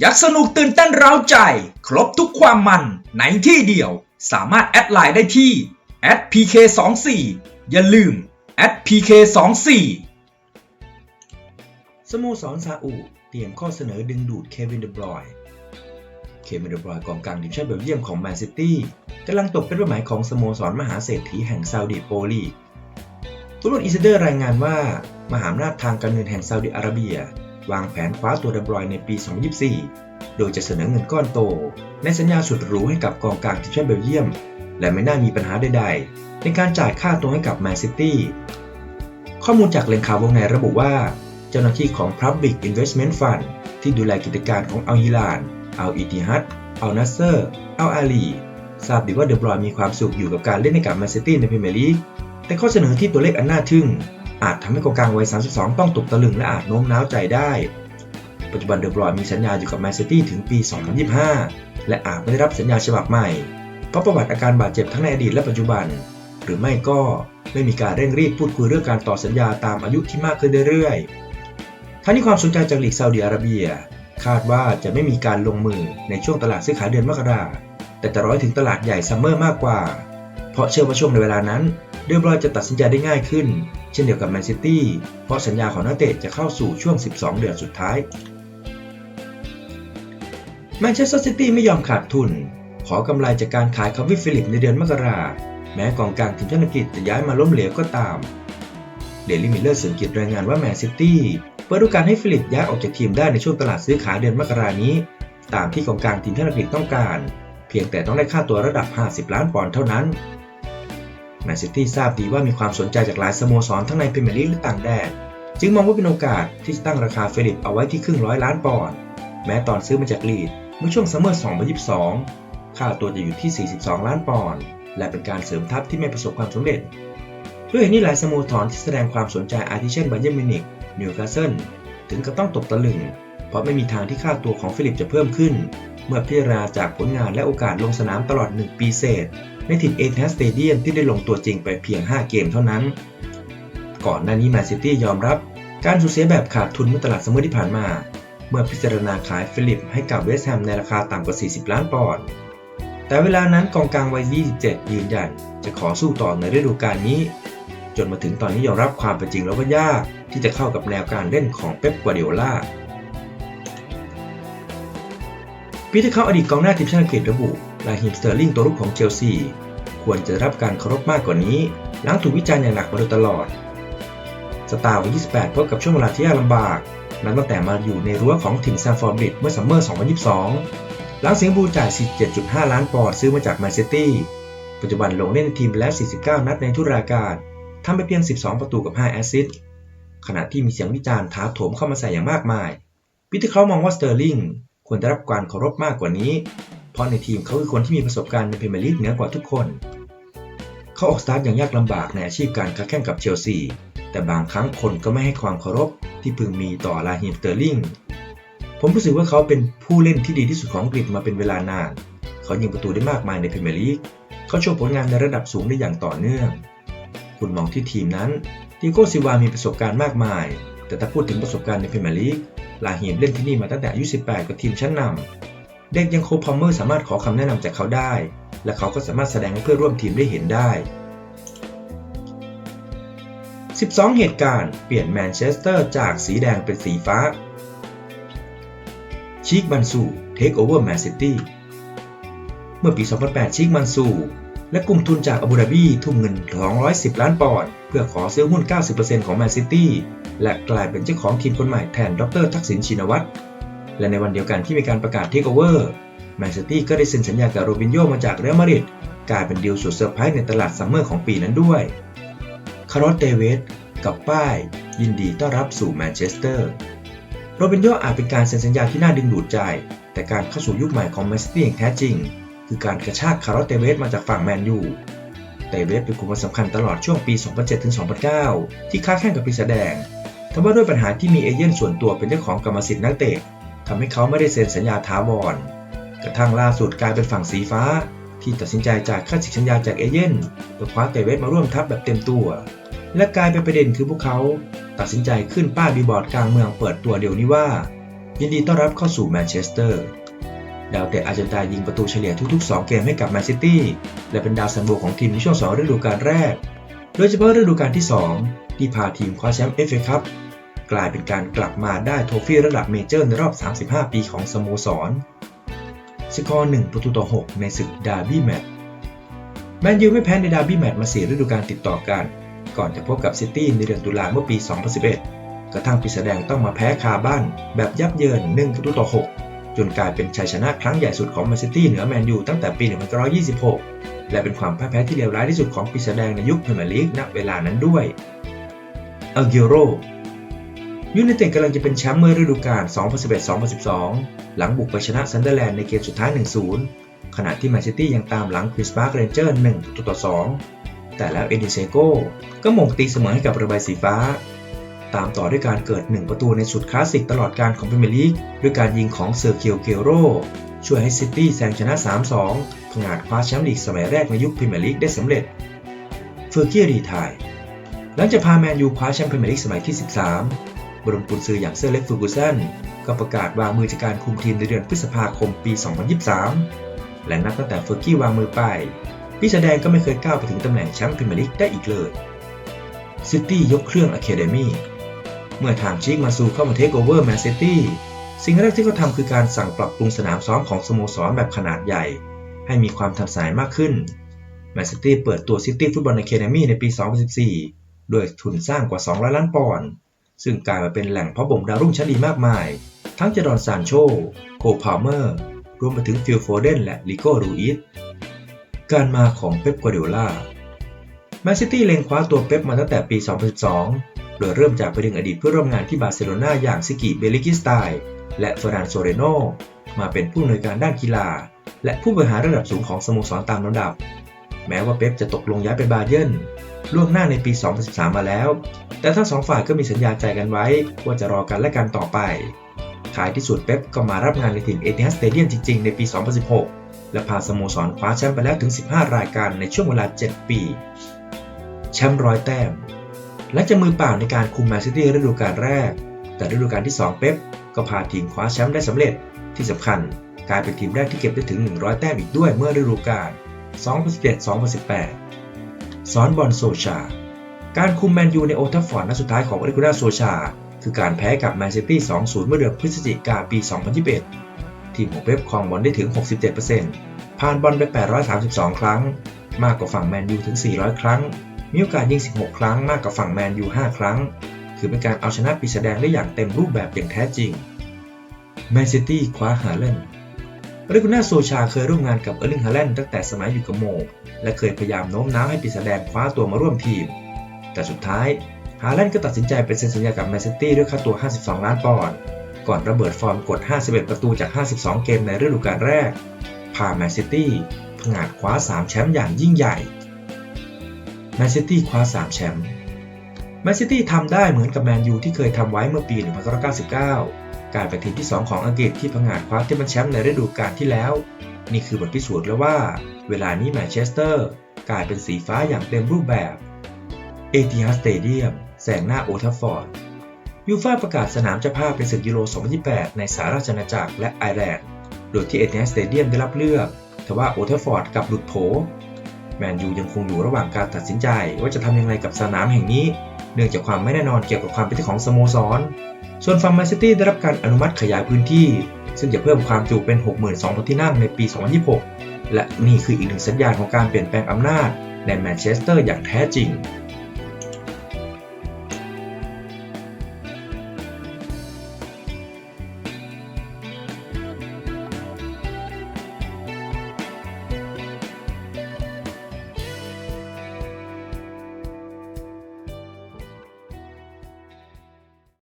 ยักสนุกตื่นเต้นเร้าใจ ครบทุกความมันในที่เดียว สามารถแอดไลน์ได้ที่ @pk24 อย่าลืม @pk24 สโมสรซาอุเตรียมข้อเสนอดึงดูดเควินเดบรอยน์เควินเดบรอยน์กองกลางทีมชาติเบลเยียมของแมนซิตี้กำลังตกเป็นเป้าหมายของสโมสรมหาเศรษฐีแห่งซาอุดิโปรลีกฟุตบอลอีสเดอร์รายงานว่า มหาอำนาจทางการเงินแห่งซาอุดิอาระเบีย วางแผนคว้าตัวเดบรอยในปี 2024 โดยจะเสนอเงินก้อนโตในสัญญาสุดหรูให้กับกองกลางทีมชาติเบลเยียม และไม่น่ามีปัญหาใดๆ ในการจ่ายค่าตัวให้กับแมนซิตี้ ข้อมูลจากแหล่งข่าววงในระบุว่า เจ้าหน้าที่ของ Public Investment Fund ที่ดูแลกิจการของอัลฮิลานอัลอิติฮัดอัลนัสเซอร์อัลอาลีทราบดีว่าเดบรอยมีความสุขอยู่กับการเล่นให้กับแมนซิตี้ในพรีเมียร์ลีกแต่ข้อเสนอที่ตัวเลขอันน่าทึ่ง อาจทำให้กองกลางวัย 32 ต้องตกตะลึงและอาจโน้มน้าวใจได้ ปัจจุบันเดอบรอยมีสัญญาอยู่กับแมนซิตี้ถึงปี 2025 และอาจไม่ได้รับสัญญาฉบับใหม่ เพราะประวัติอาการบาดเจ็บทั้งในอดีตและปัจจุบัน หรือไม่ก็ไม่มีการเร่งรีบพูดคุยเรื่องการต่อสัญญาตามอายุที่มากขึ้นเรื่อยๆ ทั้งนี้ความสนใจจากลีกซาอุดิอาระเบีย คาดว่าจะไม่มีการลงมือในช่วงตลาดซื้อขายเดือนมกราแต่จะร้อยถึงตลาดใหญ่ซัมเมอร์มากกว่า เพราะเชื่อว่าช่วงในเวลานั้นเดบรอยจะตัดสินใจได้ง่ายขึ้น เช่นเดียวกับแมนซิตี้เพราะสัญญาของนักเตะจะเข้าสู่ช่วง 12 เดือนสุดท้ายแมนเชสเตอร์ซิตี้ไม่ยอมขาดทุน ขอกำไรจากการขายคาวิฟิลิปในเดือนมกราแม้กองกลางทีมชาติอังกฤษจะย้ายมาล้มเหลวก็ตามเดลิมิลเลอร์สังเกตรายงานว่าแมนซิตี้เปิดโอกาสให้ฟิลิปย้ายออกจากทีมได้ในช่วงตลาดซื้อขายเดือนมกรานี้ ตามที่กองกลางทีมชาติอังกฤษต้องการ เพียงแต่ต้องได้ค่าตัวระดับ 50 ล้านปอนด์เท่านั้น แมนซิตี้ทราบดีว่ามีความสนใจจากหลายสโมสรทั้งในพรีเมียร์ลีกและต่างแดน จึงมองว่าเป็นโอกาสที่จะตั้งราคาเฟลิปเอาไว้ที่ครึ่งร้อยล้านปอนด์ แม้ตอนซื้อมาจากลีดเมื่อช่วงซัมเมอร์ 2022 ค่าตัวจะอยู่ที่ 42 ล้านปอนด์ และเป็นการเสริมทัพที่ไม่ประสบความสำเร็จ ด้วยเหตุนี้หลายสโมสรที่แสดงความสนใจอาทิเช่นไบเยร์นมิวนิกนิวคาสเซิลถึงกับต้องตกตะลึง เพราะไม่มีทางที่ค่าตัวของเฟลิปจะเพิ่มขึ้น เมื่อพิจารณาจากผลงานและโอกาสลงสนามตลอด 1 ปีเศษ ในถิ่นเอเธนสเตเดียมที่ได้ลงตัวจริงไปเพียง 5 เกมเท่านั้น ก่อนหน้านี้แมนซิตี้ยอมรับ การสูญเสียแบบขาดทุนเมื่อตลาดซัมมอร์ที่ผ่านมา เมื่อพิจารณาขายฟิลิปให้กับเวสต์แฮมในราคาต่ำกว่า 40 ล้านปอนด์แต่เวลานั้นกองกลางวัย 27 ยืนยันจะขอสู้ต่อในฤดูกาลนี้ จนมาถึงตอนนี้ยอมรับความเป็นจริงแล้วว่ายากที่จะเข้ากับแนวการเล่นของเป๊ปกัวเดียล่า ปีที่เขาอดีตกองหน้าทีมชาติอังกฤษระบุลาฮิมสเตอร์ลิงตัวรุกของเชลซี ควรจะรับการเคารพมากกว่านี้ หลังถูกวิจารณ์อย่างหนักมาโดยตลอด สตาร์วัย28 พบกับช่วงเวลาที่ยากลำบาก นับตั้งแต่มาอยู่ในรั้วของถิ่นแซมฟอร์ดบริดเมื่อซัมเมอร์ 2022 หลังเสิงบูจ่าย47.5 ล้านปอนด์ซื้อมาจากแมนซิตี้ปัจจุบันลงเล่นในทีมแล้ว 49 นัดในทุกรายการทำไปเพียง 12 ประตูกับ 5 แอสซิสต์ ขณะที่มีเสียงวิจารณ์ท้าโถมเข้ามาใส่อย่างมากมาย ปีที่เขามองว่าสเตอร์ลิง ควรได้รับการเคารพมากกว่านี้ เพราะในทีมเขาคือคนที่มีประสบการณ์ในพรีเมียร์ลีกเหนือกว่าทุกคน เขาออกสตาร์ทอย่างยากลำบากในอาชีพการค้าแข่งกับเชลซี แต่บางครั้งคนก็ไม่ให้ความเคารพที่พึงมีต่อลาฮิมเตอร์ลิง ผมรู้สึกว่าเขาเป็นผู้เล่นที่ดีที่สุดของอังกฤษมาเป็นเวลานาน เขายิงประตูได้มากมายในพรีเมียร์ลีก เขาโชว์ผลงานในระดับสูงได้อย่างต่อเนื่อง คุณมองที่ทีมนั้นดิโก้ซิวามีประสบการณ์มากมาย แต่ถ้าพูดถึงประสบการณ์ในพรีเมียร์ลีก ลาฮิมเล่นที่นี่มาตั้งแต่อายุ 18 กับทีมชั้นนำเด็กยังโคพอมเมอร์สามารถขอคำแนะนำจากเขาได้ และเขาก็สามารถแสดงให้เพื่อนร่วมทีมได้เห็นได้ 12 เหตุการณ์เปลี่ยนแมนเชสเตอร์จากสีแดงเป็นสีฟ้า ชิคบันซูเทคโอเวอร์แมนซิตี้เมื่อปี 2008 ชิคมันซู และกลุ่มทุนจากอาบูดาบีทุ่มเงิน 210 ล้านปอนด์เพื่อขอซื้อหุ้น 90%ของแมนซิตี้และกลายเป็นเจ้าของทีมคนใหม่แทนดรทักษิณชินวัตร และในวันเดียวกันที่มีการประกาศเทคโอเวอร์แมนซิตี้ก็ได้เซ็นสัญญากับโรบินโยมาจากเรอัลมาดริดกลายเป็นดีลสุดเซอร์ไพรส์ในตลาดซัมเมอร์ของปีนั้นด้วยคาร์ลเตเวสกับป้าย ยินดีต้อนรับสู่แมนเชสเตอร์โรบินโยอาจเป็นการเซ็นสัญญาที่น่าดึงดูดใจ แต่การเข้าสู่ยุคใหม่ของแมนซิตี้อย่างแท้จริง คือการกระชากคาร์ลเตเวสมาจากฝั่งแมนยู เตเวสเป็นกลุ่มสำคัญตลอดช่วงปี 2007-2009 ที่ค้าแข่งกับปีแสดงทว่าด้วยปัญหาที่มีเอเย่นส่วนตัวเป็นเจ้าของกรรมสิทธิ์นักเตะทำให้เขาไม่ได้เซ็นสัญญาท้าวร กระทั่งล่าสุดกลายเป็นฝั่งสีฟ้า ที่ตัดสินใจจ่ายค่าสิทธิสัญญาจากเอเย่นเพื่อคว้าเตเวสมาร่วมทัพแบบเต็มตัว และกลายเป็นประเด็นคือพวกเขาตัดสินใจขึ้นป้ายบีบอร์ดกลางเมืองเปิดตัวเดี๋ยวนี้ว่า ยินดีต้อนรับเข้าสู่แมนเชสเตอร์ ดาวเตะอาร์เจนตายยิงประตูเฉลี่ยทุก ๆ 2 เกมให้กับแมนซิตี้และเป็นดาวซันโบของทีมในช่วง2ฤดูกาลแรก โดยเฉพาะฤดูกาลที่ 2 ที่พาทีมคว้าแชมป์เอฟเอคัพกลายเป็นการกลับมาได้โทฟี่ระดับเมเจอร์ในรอบ 35 ปีของสโมสร สกอร์ 1 ประตูต่อ 6 ในศึกดาร์บี้แมตช์แมนยูไม่แพ้ในดาร์บี้แมตช์มา4ฤดูกาลติดต่อกัน ก่อนจะพบกับซิตี้ในเดือนตุลาเมื่อปี 2011 กระทั่งปีแสดงต้องมาแพ้คาบ้านแบบยับเยิน 1 ประตูต่อ 6 จนกลายเป็นชัยชนะครั้งใหญ่สุดของแมนซิตี้เหนือแมนยูตั้งแต่ปี 1926 และเป็นความพ่ายแพ้ที่เลวร้ายที่สุดของปีแสดงในยุคพรีเมียร์ลีกณเวลานั้นด้วยอัลเกโรยูไนเต็ดกำลังจะเป็นแชมป์เมื่อฤดูกาล 2011-2012 หลังบุกไปชนะซันเดอร์แลนด์ในเกมสุดท้าย 1-0 ขณะที่แมนซิตี้ยังตามหลังคริสบาร์กเรนเจอร์1-2 แต่แล้วเอดิเซโกก็มงตีเสมอให้กับเระบายสีฟ้า ตามต่อด้วยการเกิด 1 ประตูในสุดคลาสสิกตลอดการของพรีเมียร์ลีกด้วยการยิงของเซอร์เคียวเกโรช่วยให้ซิตี้แซงชนะ 3-2 ผงาดคว้าแชมป์ลีกสมัยแรกในยุคพรีเมียร์ลีกได้สำเร็จเฟอร์กี้รีทายหลังจากพาแมนยูคว้าแชมป์พรีเมียร์ลีกสมัยที่ 13 บรมกุนซืออย่างเซอร์เล็กฟูกูสันก็ประกาศวางมือจากการคุมทีมในเดือนพฤษภาคมปี 2023 และนับตั้งแต่เฟอร์กี้วางมือไปพี่แสดงก็ไม่เคยก้าวไปถึงตำแหน่งแชมป์พรีเมียร์ลีกได้อีกเลยซิตี้ยกเครื่องอะคาเดมี่ เมื่อทางชิกมาซูเข้ามาเทคโอเวอร์แมนซิตี้สิ่งแรกที่เขาทำคือการสั่งปรับปรุงสนามซ้อมของสโมสรแบบขนาดใหญ่ ให้มีความทันสมัยมากขึ้นแมนซิตี้เปิดตัวซิตี้ฟุตบอลอะคาเดมี่ในปี 2014โดยทุนสร้างกว่า 200 ล้านปอนด์ซึ่งกลายมาเป็นแหล่งเพาะบ่มดาวรุ่งชั้นดีมากมาย ทั้งเจดอนซานโช โคพาเมอร์ รวมไปถึงฟิลโฟเดนและลิโกรูอิสการมาของเป๊ปกัวเดล่าแมนซิตี้เล็งคว้าตัวเป๊ปมาตั้งแต่ปี 2012 โดยเริ่มจากไปดึงอดีตเพื่อร่วมงานที่บาร์เซโลนาอย่างซิกิเบลิกิสไตน์และเฟรานโซเรโนมาเป็นผู้อำนวยการด้านกีฬา และผู้บริหารระดับสูงของสโมสรตามลำดับ แม้ว่าเป๊ปจะตกลงย้ายไปบาเยิร์นล่วงหน้าในปี 2013 มาแล้ว แต่ทั้งสองฝ่ายก็มีสัญญาใจกันไว้ว่าจะรอกันและกันต่อไปขายที่สุดเป๊ปก็มารับงานในทีมเอติฮัสสเตเดียมจริงๆ ในปี 2016 และพาสโมสรคว้าแชมป์ไปแล้วถึง 15 รายการในช่วงเวลา 7 ปี แชมป์ร้อยแต้ม และจะมือเปล่าในการคุมแมนซิตี้ฤดูกาลแรก แต่ฤดูกาลที่ 2 เป๊ปก็พาทีมคว้าแชมป์ได้สำเร็จที่สำคัญกลายเป็นทีมแรกที่เก็บได้ถึง 100 แต้มอีกด้วยเมื่อฤดูกาล 2017-2018 สอนบอลโซชา การคุมแมนยูในโอทัฟฟอร์ดนัดสุดท้ายของอริกูน่าโซชา คือการแพ้กับแมนซิตี้ 2-0 เมื่อเดือนพฤศจิกาปี 2021 ทีมของเป๊ปครองบอลได้ถึง 67%ผ่านบอลไป 832 ครั้ง มากกว่าฝั่งแมนยูถึง 400 ครั้ง มีโอกาสยิง 16 ครั้งมากกว่าฝั่งแมนยู 5 ครั้ง ถือเป็นการเอาชนะปีแสดงได้อย่างเต็มรูปแบบอย่างแท้จริง แมนซิตี้คว้าฮาเลนด์ริกุน่าโซชาเคยร่วมงานกับเออร์ลิงฮาแลนตั้งแต่สมัยอยู่กับโม และเคยพยายามโน้มน้าวให้ปีแสดงคว้าตัวมาร่วมทีม แต่สุดท้ายฮาแลนก็ตัดสินใจเป็นเซ็นสัญญากับแมนซิตี้ด้วยค่าตัว 52 ล้านปอนด์ ก่อนระเบิดฟอร์มกด 51 ประตูจาก 52 เกมในฤดูกาลแรก พาแมนซิตี้ผงาดคว้า 3 แชมป์อย่างยิ่งใหญ่ นซิตี้คว้า3แชมป์แมนซิตี้ทำได้เหมือนกับแมนยูที่เคยทำไว้เมื่อปี 1999 การเป็นทีมที่ 2 ของอังกฤษที่ผงงาดคว้าที่มันแชมป์ในฤดูกาลที่แล้ว นี่คือบทพิสูจน์แล้วว่า เวลานี้แมนเชสเตอร์กลายเป็นสีฟ้าอย่างเต็มรูปแบบเอติฮัสสเตเดียมแสงหน้าโอทัฟฟอร์ดยูฟ่าประกาศสนามเจ้าภาพในศึกยูโร 2028 ในสหราชอาณาจักรและไอร์แลนด์ โดยที่เอติฮัสสเตเดียมได้รับเลือกทว่าโอทัฟฟอร์ดกลับหลุดโผ แมนยูยังคงอยู่ระหว่างการตัดสินใจว่าจะทำอย่างไรกับสนามแห่งนี้ เนื่องจากความไม่แน่นอนเกี่ยวกับความเป็นของสโมสร ส่วนฟาร์มาซิตี้ได้รับการอนุมัติขยายพื้นที่ ซึ่งจะเพิ่มความจุเป็น 62,000ที่นั่งในปี 2026 และนี่คืออีกหนึ่งสัญญาณของการเปลี่ยนแปลงอำนาจในแมนเชสเตอร์อย่างแท้จริง